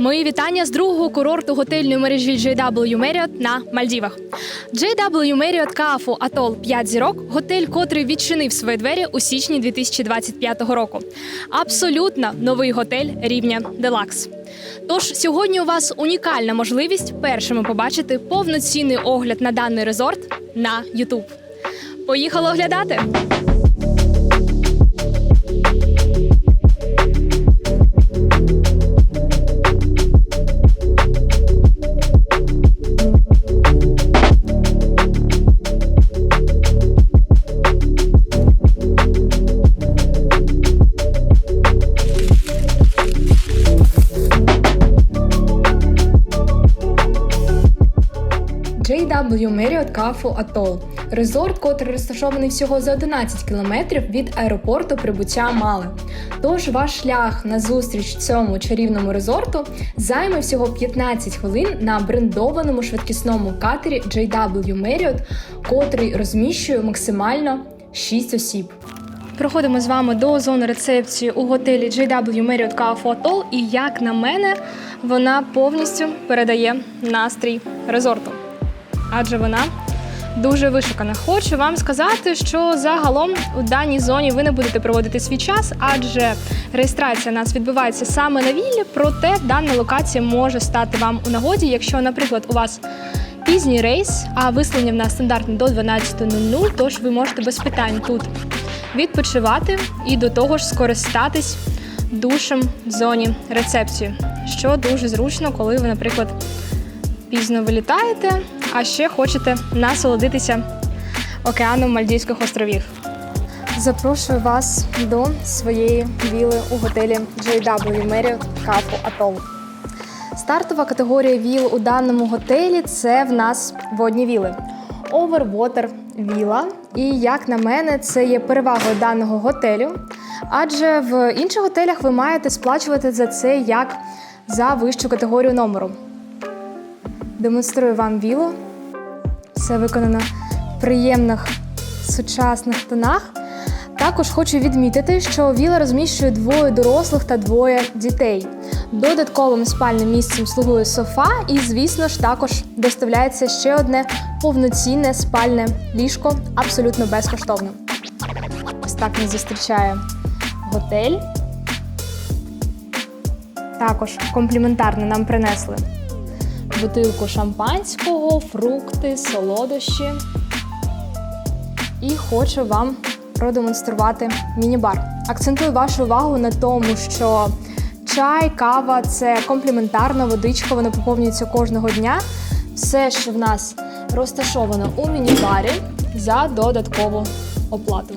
Мої вітання з другого курорту готельної мережі JW Marriott на Мальдівах. JW Marriott Каафу Атол 5 зірок готель, котрий відчинив свої двері у січні 2025 року. Абсолютно новий готель рівня Deluxe. Тож сьогодні у вас унікальна можливість першими побачити повноцінний огляд на даний резорт на YouTube. Поїхали оглядати! JW Marriott Кафу Атол резорт, котрий розташований всього за 11 кілометрів від аеропорту прибуття Мале. Тож ваш шлях на зустріч цьому чарівному резорту займе всього 15 хвилин на брендованому швидкісному катері JW Marriott, котрий розміщує максимально 6 осіб. Проходимо з вами до зони рецепції у готелі JW Marriott Кафу Атол, і як на мене, вона повністю передає настрій резорту адже вона дуже вишукана. Хочу вам сказати, що загалом у даній зоні ви не будете проводити свій час, адже реєстрація нас відбувається саме на віллі. Проте дана локація може стати вам у нагоді, якщо, наприклад, у вас пізній рейс, а вислання в нас стандартне до 12.00, тож ви можете без питань тут відпочивати і до того ж скористатись душем в зоні рецепції, що дуже зручно, коли ви, наприклад, пізно вилітаєте, а ще хочете насолодитися океаном Мальдівських островів. Запрошую вас до своєї віли у готелі JW Marriott Кафу Атол. Стартова категорія віл у даному готелі це в нас водні віли. Overwater віла. І як на мене, це є перевагою даного готелю. Адже в інших готелях ви маєте сплачувати за це як за вищу категорію номеру. Демонструю вам вілу. Все виконано в приємних сучасних тонах. Також хочу відмітити, що віла розміщує двоє дорослих та двоє дітей. Додатковим спальним місцем слугує софа, і, звісно ж, також доставляється ще одне повноцінне спальне ліжко абсолютно безкоштовно. Ось так нас зустрічає готель. Також компліментарно нам принесли бутилку шампанського, фрукти, солодощі. І хочу вам продемонструвати міні-бар. Акцентую вашу увагу на тому, що чай, кава це компліментарна водичка, вона поповнюється кожного дня. Все, що в нас розташовано у міні-барі за додаткову оплату.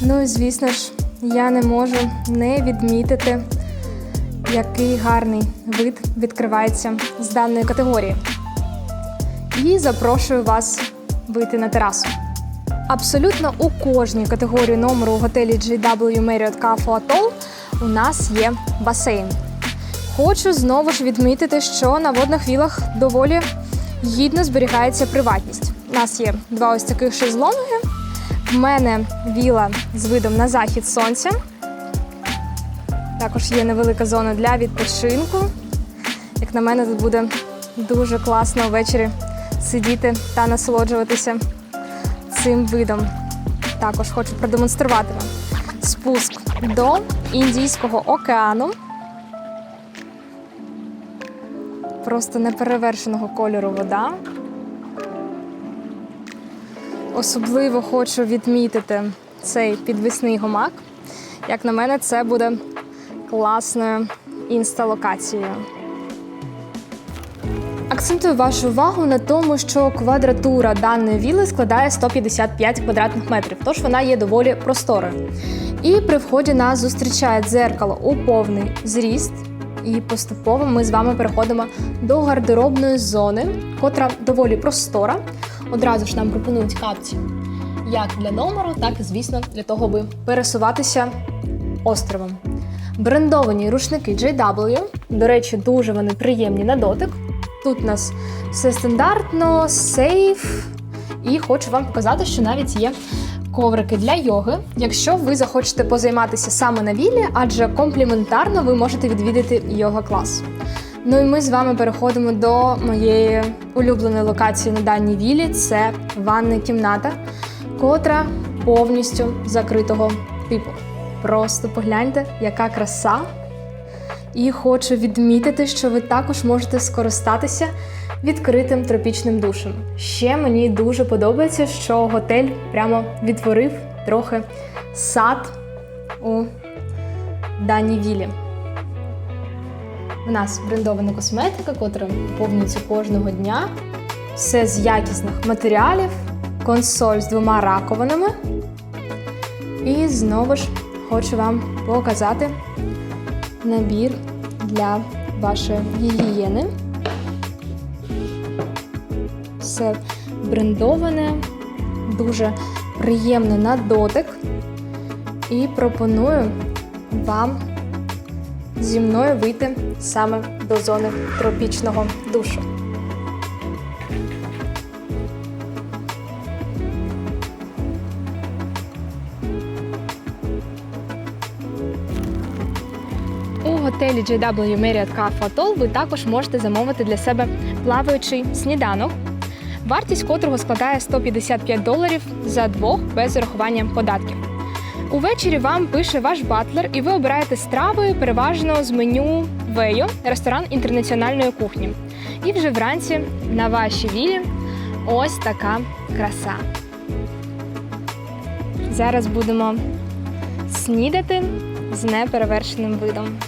Ну і звісно ж, я не можу не відмітити який гарний вид відкривається з даної категорії. І запрошую вас вийти на терасу. Абсолютно у кожній категорії номеру у готелі JW Marriott Cafe Atoll у нас є басейн. Хочу знову ж відмітити, що на водних вілах доволі гідно зберігається приватність. У нас є два ось таких шезлонги. В мене віла з видом на захід сонця. Також є невелика зона для відпочинку. Як на мене, тут буде дуже класно ввечері сидіти та насолоджуватися цим видом. Також хочу продемонструвати вам спуск до Індійського океану. Просто неперевершеного кольору вода. Особливо хочу відмітити цей підвісний гамак. Як на мене, це буде класною інсталокацією. Акцентую вашу увагу на тому, що квадратура даної віли складає 155 квадратних метрів, тож вона є доволі просторою. І при вході нас зустрічає дзеркало у повний зріст. І поступово ми з вами переходимо до гардеробної зони, котра доволі простора. Одразу ж нам пропонують капці як для номеру, так і, звісно, для того, аби пересуватися островом. Брендовані рушники JW. До речі, дуже вони приємні на дотик. Тут у нас все стандартно, сейф. І хочу вам показати, що навіть є коврики для йоги, якщо ви захочете позайматися саме на віллі, адже компліментарно ви можете відвідати йога клас. Ну і ми з вами переходимо до моєї улюбленої локації на даній віллі. Це ванна кімната, котра повністю закритого типу. Просто погляньте, яка краса. І хочу відмітити, що ви також можете скористатися відкритим тропічним душем. Ще мені дуже подобається, що готель прямо відтворив трохи сад у даній вілі. У нас брендована косметика, котра поповнюється кожного дня. Все з якісних матеріалів, консоль з двома раковинами. І знову ж хочу вам показати набір для вашої гігієни. Все брендоване, дуже приємне на дотик. І пропоную вам зі мною вийти саме до зони тропічного душу. Готелі JW Marriott Cafe Atoll ви також можете замовити для себе плаваючий сніданок, вартість котрого складає 155 доларів за двох без урахування податків. Увечері вам пише ваш батлер, і ви обираєте страви переважно з меню Вейо, ресторан інтернаціональної кухні. І вже вранці на вашій вілі ось така краса. Зараз будемо снідати з неперевершеним видом.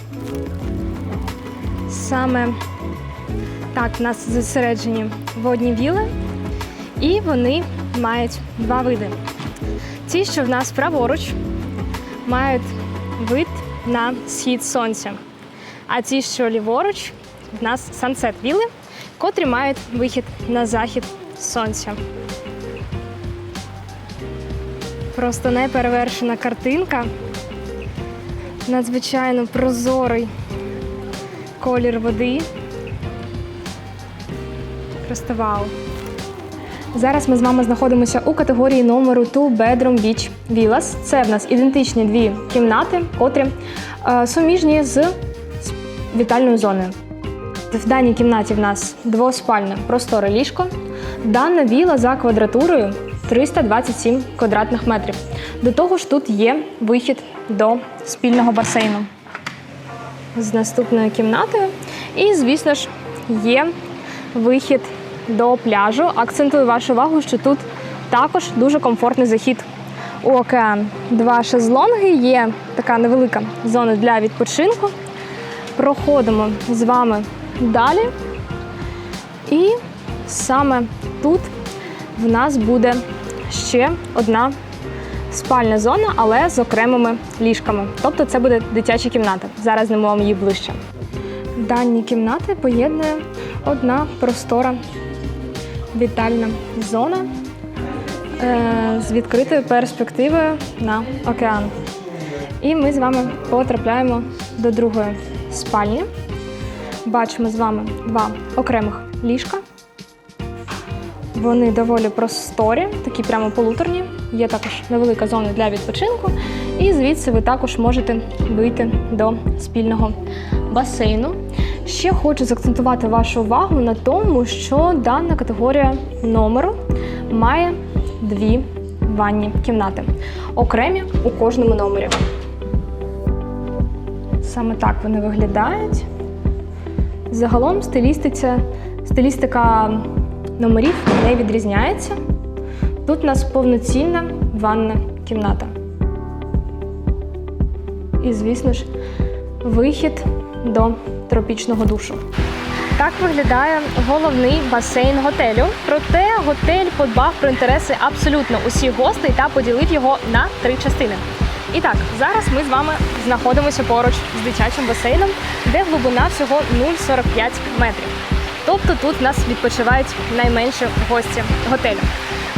Саме так в нас зосереджені водні віли, і вони мають два види. Ті, що в нас праворуч, мають вид на схід сонця. А ті, що ліворуч, в нас сансет віли, котрі мають вихід на захід сонця. Просто неперевершена картинка. Надзвичайно прозорий колір води. Просто вау. Зараз ми з вами знаходимося у категорії номеру Two Bedroom Beach Villas. Це в нас ідентичні дві кімнати, котрі е, суміжні з вітальною зоною. В даній кімнаті в нас двоспальне просторе ліжко. Дана віла за квадратурою 327 квадратних метрів. До того ж, тут є вихід до спільного басейну з наступною кімнатою. І, звісно ж, є вихід до пляжу. Акцентую вашу увагу, що тут також дуже комфортний захід у океан. Два шезлонги, є така невелика зона для відпочинку. Проходимо з вами далі. І саме тут в нас буде ще одна спальня зона, але з окремими ліжками. Тобто це буде дитяча кімната. Зараз знімемо вам її ближче. Дані кімнати поєднує одна простора вітальна зона е, з відкритою перспективою на океан. І ми з вами потрапляємо до другої спальні. Бачимо з вами два окремих ліжка. Вони доволі просторі, такі прямо полуторні. Є також невелика зона для відпочинку. І звідси ви також можете вийти до спільного басейну. Ще хочу заакцентувати вашу увагу на тому, що дана категорія номеру має дві ванні кімнати, окремі у кожному номері. Саме так вони виглядають. Загалом стилістика номерів не відрізняється. Тут у нас повноцінна ванна кімната. І, звісно ж, вихід до тропічного душу. Так виглядає головний басейн готелю. Проте готель подбав про інтереси абсолютно усіх гостей та поділив його на три частини. І так, зараз ми з вами знаходимося поруч з дитячим басейном, де глибина всього 0,45 метрів. Тобто тут нас відпочивають найменші гості готелю.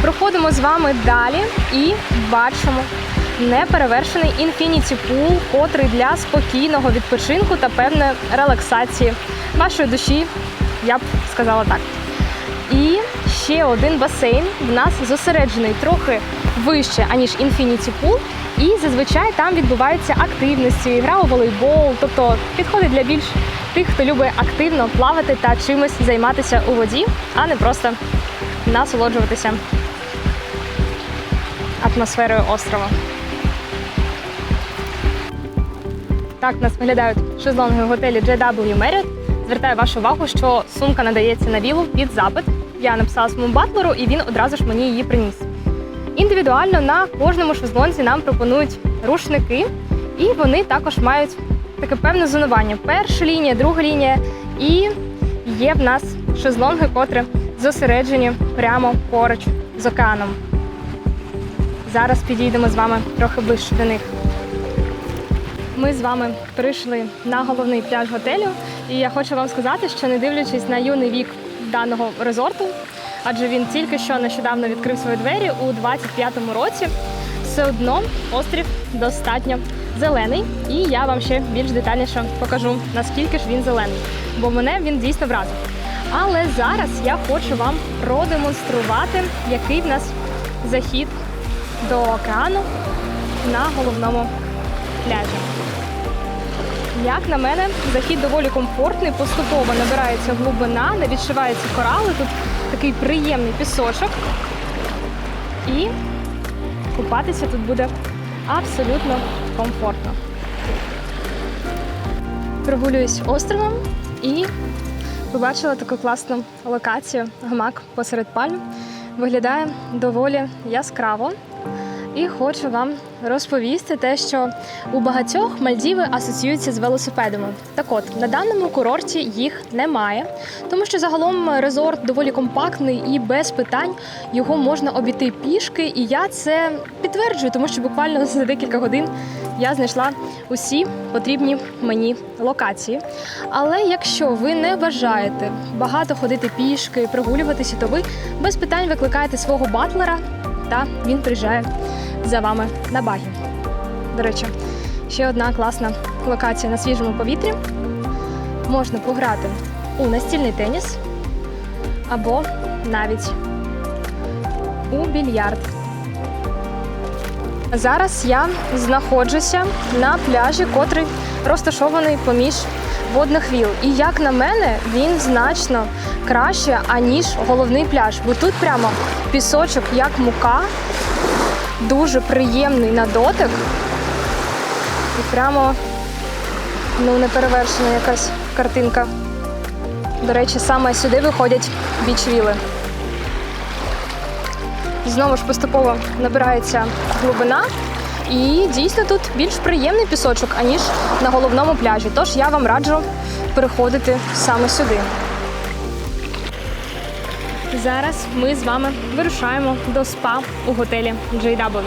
Проходимо з вами далі і бачимо неперевершений інфініті пул, котрий для спокійного відпочинку та певної релаксації вашої душі, я б сказала так. І ще один басейн. В нас зосереджений трохи вище, аніж Infinity Pool, і зазвичай там відбуваються активності, гра у волейбол, тобто підходить для більш тих, хто любить активно плавати та чимось займатися у воді, а не просто насолоджуватися атмосферою острова. Так нас виглядають шезлонги в готелі JW Marriott. Звертаю вашу увагу, що сумка надається на вілу під запит. Я написала своєму батлеру, і він одразу ж мені її приніс. Індивідуально на кожному шезлонзі нам пропонують рушники, і вони також мають таке певне зонування. Перша лінія, друга лінія, і є в нас шезлонги, котрі зосереджені прямо поруч з океаном. Зараз підійдемо з вами трохи ближче до них. Ми з вами прийшли на головний пляж готелю, і я хочу вам сказати, що не дивлячись на юний вік даного резорту, адже він тільки що нещодавно відкрив свої двері у 25-му році, все одно острів достатньо зелений, і я вам ще більш детальніше покажу, наскільки ж він зелений, бо мене він дійсно вразив. Але зараз я хочу вам продемонструвати, який в нас захід до океану на головному пляжі. Як на мене, захід доволі комфортний, поступово набирається глибина, не відшиваються корали. Тут такий приємний пісочок. І купатися тут буде абсолютно комфортно. Прогулююсь островом і побачила таку класну локацію гамак посеред пальм. Виглядає доволі яскраво. І хочу вам розповісти те, що у багатьох Мальдіви асоціюються з велосипедами. Так от на даному курорті їх немає, тому що загалом резорт доволі компактний і без питань його можна обійти пішки. І я це підтверджую, тому що буквально за декілька годин я знайшла усі потрібні мені локації. Але якщо ви не бажаєте багато ходити пішки, прогулюватися, то ви без питань викликаєте свого батлера, та він приїжджає за вами на багі. До речі, ще одна класна локація на свіжому повітрі. Можна пограти у настільний теніс або навіть у більярд. Зараз я знаходжуся на пляжі, котрий розташований поміж водних віл. І як на мене, він значно краще, аніж головний пляж. Бо тут прямо пісочок як мука, дуже приємний на дотик. І прямо ну, неперевершена якась картинка. До речі, саме сюди виходять біч-віли. Знову ж поступово набирається глибина. І дійсно тут більш приємний пісочок, аніж на головному пляжі. Тож я вам раджу переходити саме сюди. Зараз ми з вами вирушаємо до спа у готелі JW.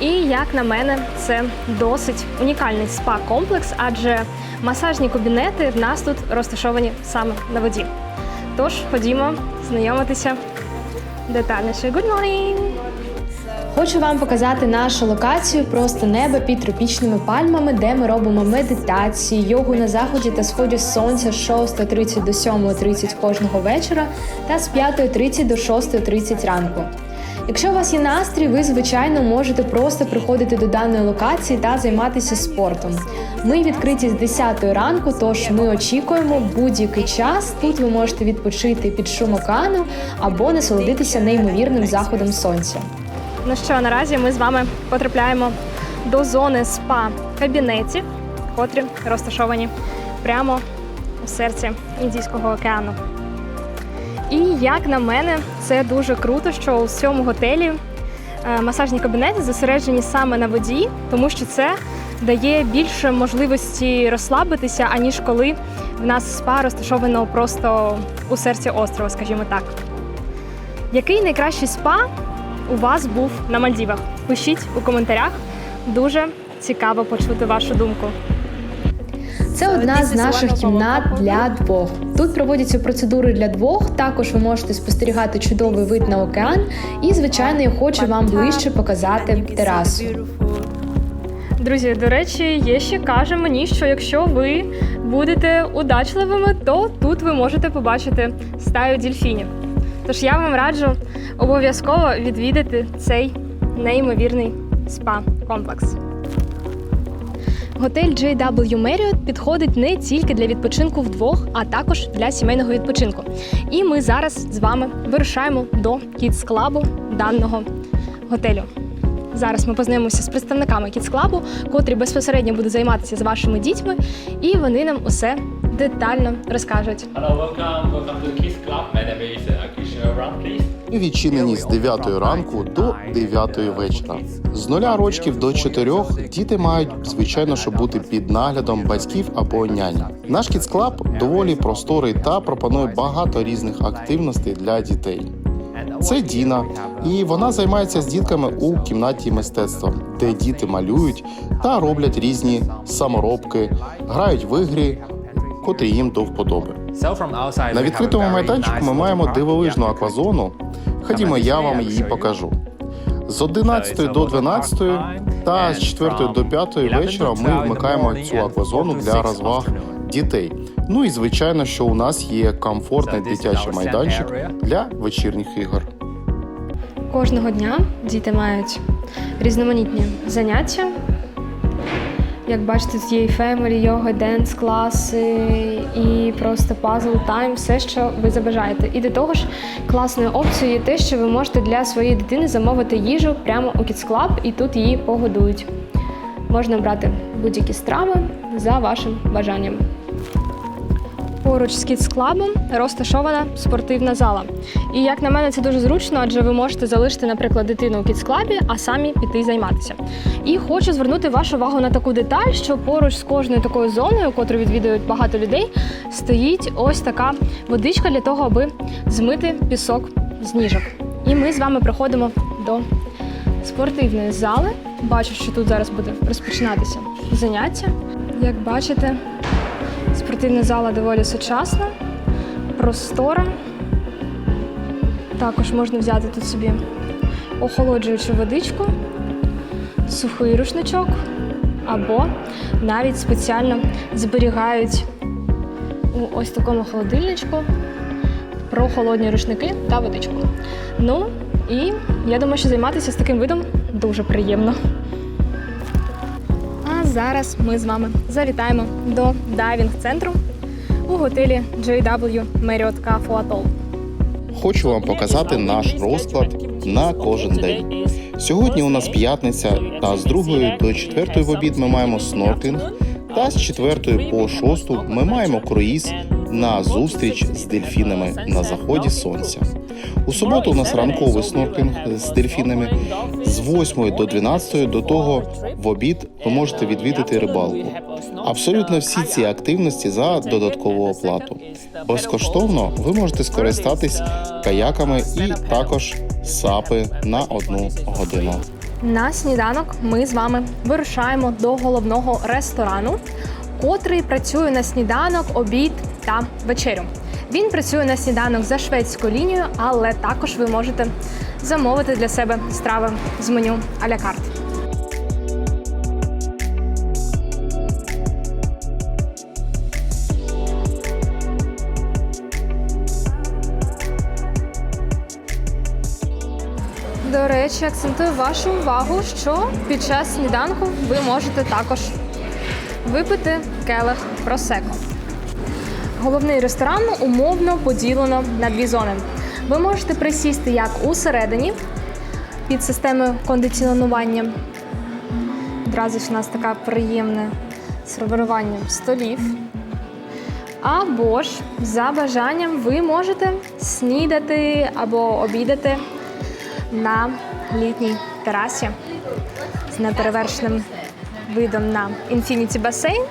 І як на мене, це досить унікальний спа-комплекс, адже масажні кабінети в нас тут розташовані саме на воді. Тож ходімо знайомитися детальніше. Good morning! Хочу вам показати нашу локацію просто небо під тропічними пальмами, де ми робимо медитації, йогу на заході та сході сонця з 6.30 до 7.30 кожного вечора та з 5.30 до 6.30 ранку. Якщо у вас є настрій, ви звичайно можете просто приходити до даної локації та займатися спортом. Ми відкриті з 10 ранку, тож ми очікуємо будь-який час. Тут ви можете відпочити під шум океану або насолодитися неймовірним заходом сонця. Ну що, наразі ми з вами потрапляємо до зони спа кабінетів, котрі розташовані прямо у серці Індійського океану. І як на мене, це дуже круто, що у цьому готелі е, масажні кабінети зосереджені саме на воді, тому що це дає більше можливості розслабитися, аніж коли в нас спа розташовано просто у серці острова, скажімо так. Який найкращий спа у вас був на Мальдівах? Пишіть у коментарях. Дуже цікаво почути вашу думку. Це одна з наших кімнат для двох. Тут проводяться процедури для двох. Також ви можете спостерігати чудовий вид на океан. І, звичайно, я хочу вам ближче показати терасу. Друзі, до речі, є ще каже мені, що якщо ви будете удачливими, то тут ви можете побачити стаю дільфінів. Тож я вам раджу обов'язково відвідати цей неймовірний спа-комплекс. Готель JW Marriott підходить не тільки для відпочинку вдвох, а також для сімейного відпочинку. І ми зараз з вами вирушаємо до Kids Club даного готелю. Зараз ми познайомимося з представниками Kids Club, котрі безпосередньо будуть займатися з вашими дітьми, і вони нам усе детально розкажуть. Hello, welcome. Welcome to Kiss Club. My name is відчинені з 9 ранку до 9 вечора. З нуля рочків до 4 діти мають звичайно що бути під наглядом батьків або няні. Наш Kids Club доволі просторий та пропонує багато різних активностей для дітей. Це Діна, і вона займається з дітками у кімнаті мистецтва, де діти малюють та роблять різні саморобки, грають в ігри, котрі їм до вподоби. На відкритому майданчику ми маємо дивовижну аквазону. Ходімо, я вам її покажу. З 11 до 12 та з 4 до 5 вечора ми вмикаємо цю аквазону для розваг дітей. Ну і звичайно, що у нас є комфортний дитячий майданчик для вечірніх ігор. Кожного дня діти мають різноманітні заняття. Як бачите, тут є і фемелі, йога, денс, класи, і просто пазл, тайм, все, що ви забажаєте. І до того ж, класною опцією є те, що ви можете для своєї дитини замовити їжу прямо у Kids Club, і тут її погодують. Можна брати будь-які страви за вашим бажанням. Поруч з Club розташована спортивна зала. І як на мене, це дуже зручно, адже ви можете залишити, наприклад, дитину у Club, а самі піти займатися. І хочу звернути вашу увагу на таку деталь, що поруч з кожною такою зоною, котру відвідують багато людей, стоїть ось така водичка для того, аби змити пісок з ніжок. І ми з вами приходимо до спортивної зали. Бачу, що тут зараз буде розпочинатися заняття. Як бачите, Спортивна зала доволі сучасна, простора. Також можна взяти тут собі охолоджуючу водичку, сухий рушничок, або навіть спеціально зберігають у ось такому холодильничку прохолодні рушники та водичку. Ну і я думаю, що займатися з таким видом дуже приємно. Зараз ми з вами завітаємо до дайвінг-центру у готелі JW Marriott Cafe Atoll. Хочу вам показати наш розклад на кожен день. Сьогодні у нас п'ятниця, та з другої до четвертої в обід ми маємо снорклінг, та з четвертої по шосту ми маємо круїз на зустріч з дельфінами на заході сонця. У суботу у нас ранковий снорклінг з дельфінами з 8 до 12 до того в обід ви можете відвідати рибалку. Абсолютно всі ці активності за додаткову оплату. Безкоштовно ви можете скористатись каяками і також сапи на одну годину. На сніданок ми з вами вирушаємо до головного ресторану, котрий працює на сніданок, обід та вечерю. Він працює на сніданок за шведською лінією, але також ви можете замовити для себе страви з меню а-ля карт. До речі, акцентую вашу увагу, що під час сніданку ви можете також випити келих просеко. Головний ресторан умовно поділено на дві зони. Ви можете присісти як усередині під системою кондиціонування. Одразу ж у нас таке приємне сервірування столів. Або ж за бажанням ви можете снідати або обідати на літній терасі з неперевершеним видом на інфініті басейн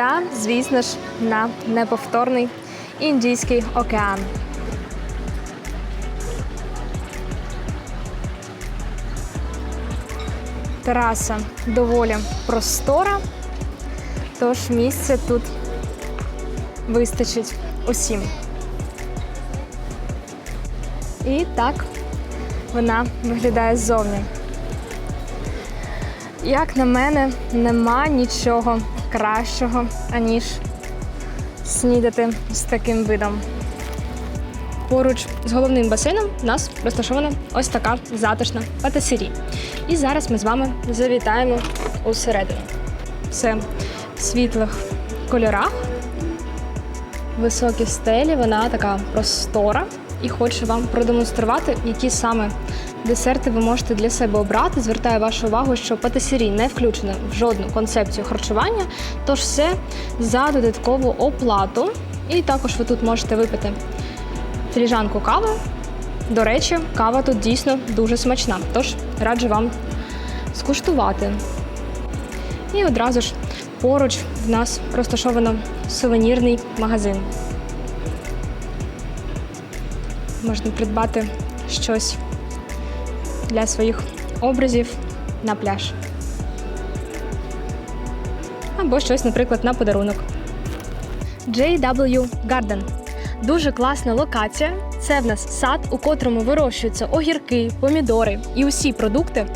та, звісно ж, на неповторний Індійський океан. Тераса доволі простора, тож місця тут вистачить усім. І так вона виглядає ззовні. Як на мене, нема нічого кращого, аніж снідати з таким видом. поруч з головним басейном у нас розташована ось така затишна патисерія. І зараз ми з вами завітаємо усередину. Все в світлих кольорах, високі стелі, вона така простора. І хочу вам продемонструвати, які саме десерти ви можете для себе обрати. Звертаю вашу увагу, що патисерій не включена в жодну концепцію харчування, тож все за додаткову оплату. І також ви тут можете випити філіжанку кави. До речі, кава тут дійсно дуже смачна, тож раджу вам скуштувати. І одразу ж поруч в нас розташовано сувенірний магазин. Можна придбати щось для своїх образів на пляж. Або щось, наприклад, на подарунок. JW Garden. Дуже класна локація. Це в нас сад, у котрому вирощуються огірки, помідори і усі продукти,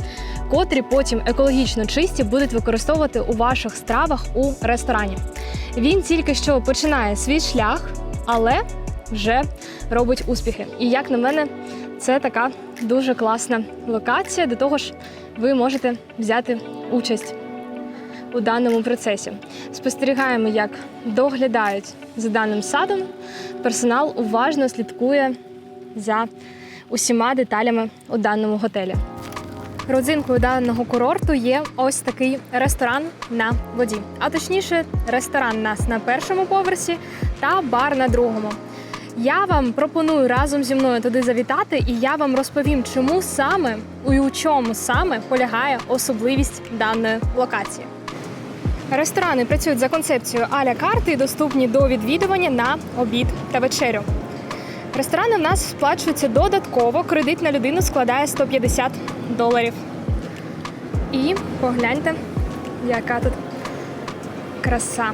котрі потім екологічно чисті будуть використовувати у ваших стравах у ресторані. Він тільки що починає свій шлях, але вже робить успіхи. І як на мене, це така дуже класна локація. До того ж, ви можете взяти участь у даному процесі. Спостерігаємо, як доглядають за даним садом. Персонал уважно слідкує за усіма деталями у даному готелі. Родзинкою даного курорту є ось такий ресторан на воді. А точніше, ресторан у нас на першому поверсі та бар на другому. Я вам пропоную разом зі мною туди завітати, і я вам розповім, чому саме і у чому саме полягає особливість даної локації. Ресторани працюють за концепцією а-ля карти і доступні до відвідування на обід та вечерю. Ресторани в нас сплачуються додатково. Кредит на людину складає 150 доларів. І погляньте, яка тут краса.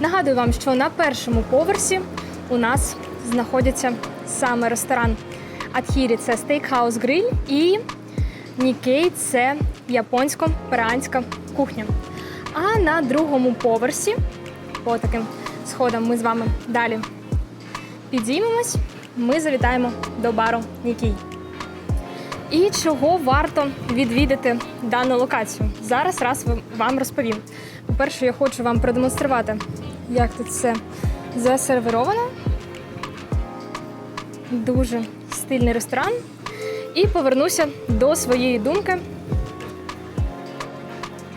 Нагадую вам, що на першому поверсі у нас знаходиться саме ресторан Атхірі це стейкхаус гриль і Нікей це японсько-перуанська кухня. А на другому поверсі, по таким сходам, ми з вами далі підіймемось, ми завітаємо до бару Нікій. І чого варто відвідати дану локацію? Зараз раз вам розповім. По-перше, я хочу вам продемонструвати, як тут все засервіровано. Дуже стильний ресторан. І повернуся до своєї думки,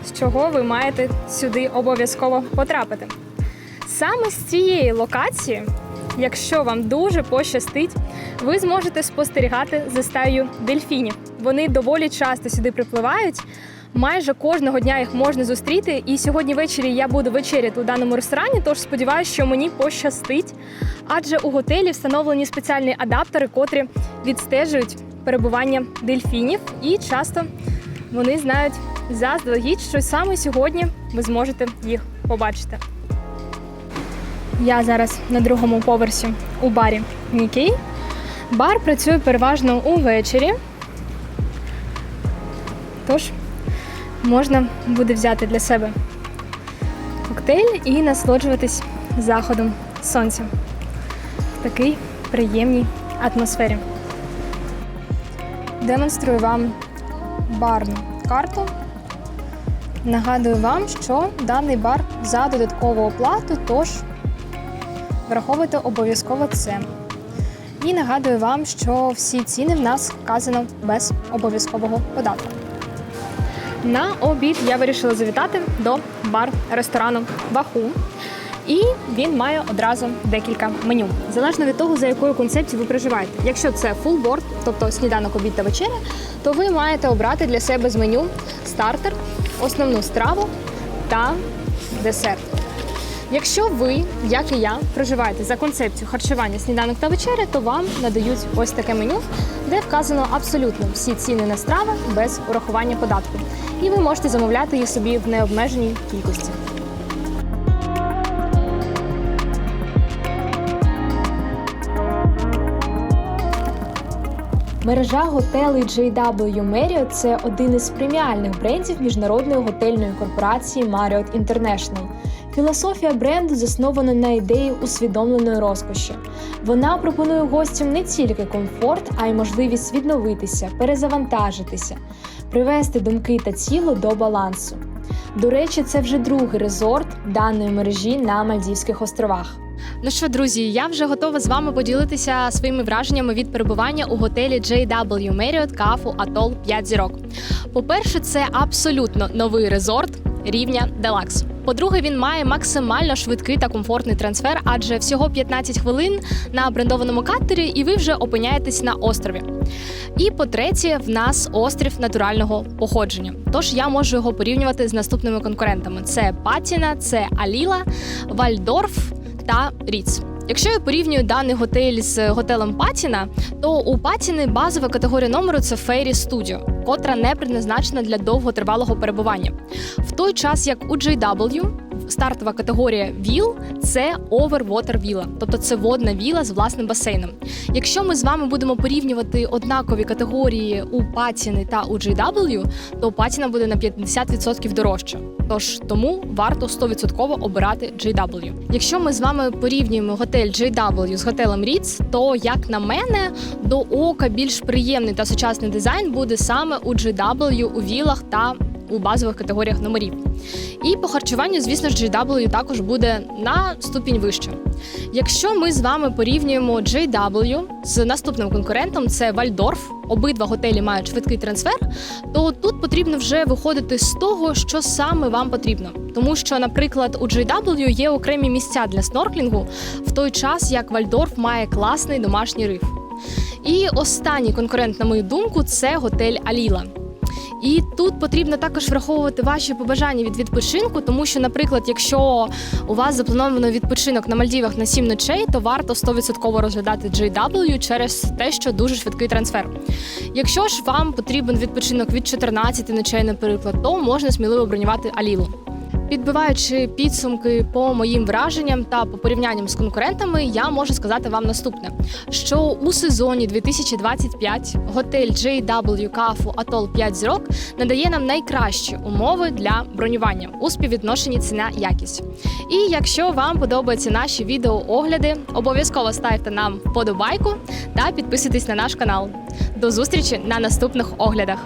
з чого ви маєте сюди обов'язково потрапити. Саме з цієї локації, якщо вам дуже пощастить, ви зможете спостерігати за стаєю дельфінів. Вони доволі часто сюди припливають. Майже кожного дня їх можна зустріти. І сьогодні ввечері я буду вечеряти у даному ресторані, тож сподіваюся, що мені пощастить. Адже у готелі встановлені спеціальні адаптери, котрі відстежують перебування дельфінів, і часто вони знають заздалегідь, що саме сьогодні ви зможете їх побачити. Я зараз на другому поверсі у барі Нікей. Бар працює переважно увечері. Тож можна буде взяти для себе коктейль і насолоджуватись заходом сонця в такій приємній атмосфері. Демонструю вам барну карту. Нагадую вам, що даний бар за додаткову оплату, тож враховуйте обов'язково це. І нагадую вам, що всі ціни в нас вказано без обов'язкового податку. На обід я вирішила завітати до бар-ресторану Баху. І він має одразу декілька меню, залежно від того, за якою концепцією ви проживаєте. Якщо це фулборд, тобто сніданок, обід та вечеря, то ви маєте обрати для себе з меню стартер, основну страву та десерт. Якщо ви, як і я, проживаєте за концепцією харчування сніданок та вечеря, то вам надають ось таке меню, де вказано абсолютно всі ціни на страви без урахування податку. І ви можете замовляти їх собі в необмеженій кількості. Мережа готелей JW Marriott – це один із преміальних брендів міжнародної готельної корпорації Marriott International. Філософія бренду заснована на ідеї усвідомленої розкоші. Вона пропонує гостям не тільки комфорт, а й можливість відновитися, перезавантажитися, привести думки та тіло до балансу. До речі, це вже другий резорт даної мережі на Мальдівських островах. Ну що, друзі, я вже готова з вами поділитися своїми враженнями від перебування у готелі JW Marriott Кафу Atoll 5 зірок. По-перше, це абсолютно новий резорт рівня Deluxe. По-друге, він має максимально швидкий та комфортний трансфер, адже всього 15 хвилин на брендованому катері, і ви вже опиняєтесь на острові. І по-третє, в нас острів натурального походження. Тож я можу його порівнювати з наступними конкурентами: це Патіна, це Аліла, Вальдорф та Ріц. Якщо я порівнюю даний готель з готелем Патіна, то у Патіни базова категорія номеру це Fairy Studio, котра не предназначена для довготривалого перебування. В той час як у JW стартова категорія віл це overwater віла, тобто це водна віла з власним басейном. Якщо ми з вами будемо порівнювати однакові категорії у Патіни та у JW, то Патіна буде на 50% дорожче. Тож тому варто 100% обирати JW. Якщо ми з вами порівнюємо готель JW з готелем Ritz, то як на мене, до ока більш приємний та сучасний дизайн буде саме у JW у вілах та у базових категоріях номерів. І по харчуванню, звісно ж, JW також буде на ступінь вище. Якщо ми з вами порівнюємо JW з наступним конкурентом, це Вальдорф, обидва готелі мають швидкий трансфер, то тут потрібно вже виходити з того, що саме вам потрібно. Тому що, наприклад, у JW є окремі місця для снорклінгу, в той час як Вальдорф має класний домашній риф. І останній конкурент, на мою думку, це готель Аліла. І тут потрібно також враховувати ваші побажання від відпочинку, тому що, наприклад, якщо у вас заплановано відпочинок на Мальдівах на 7 ночей, то варто 100% розглядати JW через те, що дуже швидкий трансфер. Якщо ж вам потрібен відпочинок від 14 ночей, наприклад, то можна сміливо бронювати Алілу. Підбиваючи підсумки по моїм враженням та по порівнянням з конкурентами, я можу сказати вам наступне: що у сезоні 2025 готель JW Кафу Atoll 5 зірок надає нам найкращі умови для бронювання у співвідношенні ціна якість. І якщо вам подобаються наші відеоогляди, обов'язково ставте нам вподобайку та підписуйтесь на наш канал. До зустрічі на наступних оглядах.